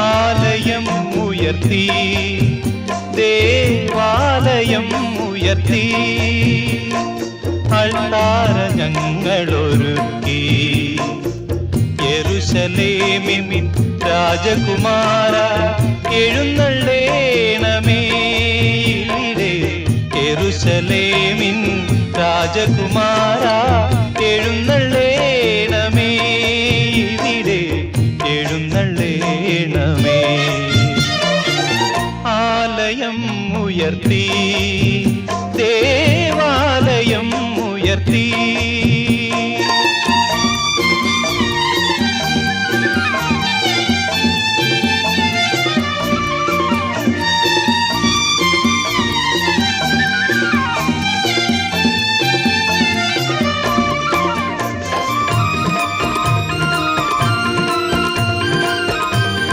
ആലയം ഉയർത്തി ദേവാലയം ഉയർത്തി. അൾത്താര ഞങ്ങളൊരുക്കി യെരുശലേമിൻ രാജകുമാര എഴുന്നള്ളേണമേ യെരുശലേമിൻ രാജകുമാര എഴുന്നള്ളേണമേ ഇവിടെ ആലയം ഉയർത്തി ദേവാലയം ഉയർത്തി